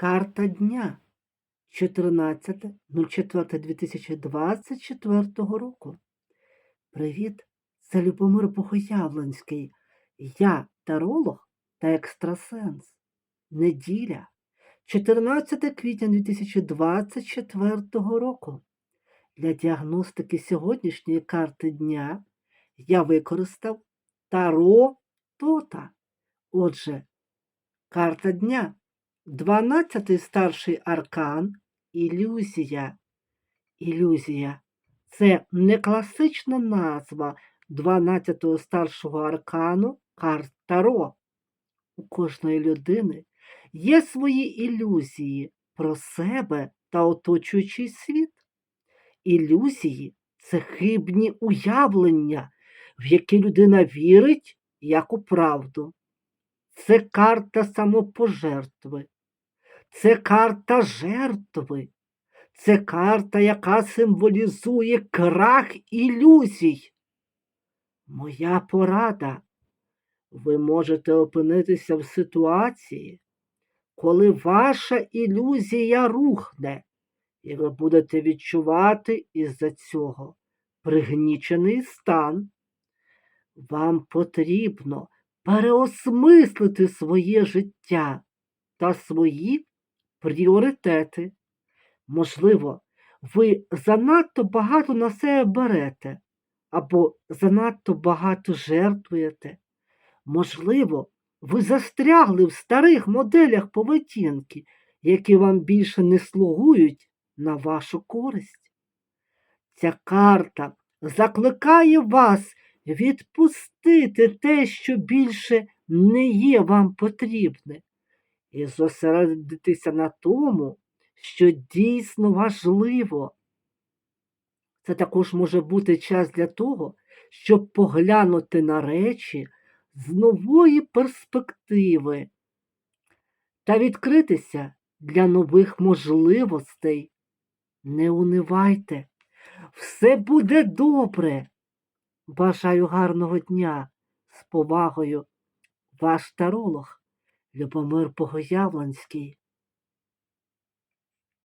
Карта дня 14.04.2024 року. Привіт, це Любомир Богоявленський. Я таролог та екстрасенс. Неділя, 14 квітня 2024 року. Для діагностики сьогоднішньої карти дня я використав Таро Тота. Отже, карта дня. 12 старший аркан ілюзія. Ілюзія це не класична назва 12-го старшого аркану карт Таро. У кожної людини є свої ілюзії про себе та оточуючий світ. Ілюзії це хибні уявлення, в які людина вірить як у правду. Це карта самопожертви, це карта жертви, це карта, яка символізує крах ілюзій. Моя порада. Ви можете опинитися в ситуації, коли ваша ілюзія рухне, і ви будете відчувати із-за цього пригнічений стан. Вам потрібно переосмислити своє життя та свої пріоритети. Можливо, ви занадто багато на себе берете або занадто багато жертвуєте. Можливо, ви застрягли в старих моделях поведінки, які вам більше не слугують на вашу користь. Ця карта закликає вас відпустити те, що більше не є вам потрібне, і зосередитися на тому, що дійсно важливо. Це також може бути час для того, щоб поглянути на речі з нової перспективи та відкритися для нових можливостей. Не унивайте, все буде добре. Бажаю гарного дня з повагою. Ваш таролог Любомир Богоявленський.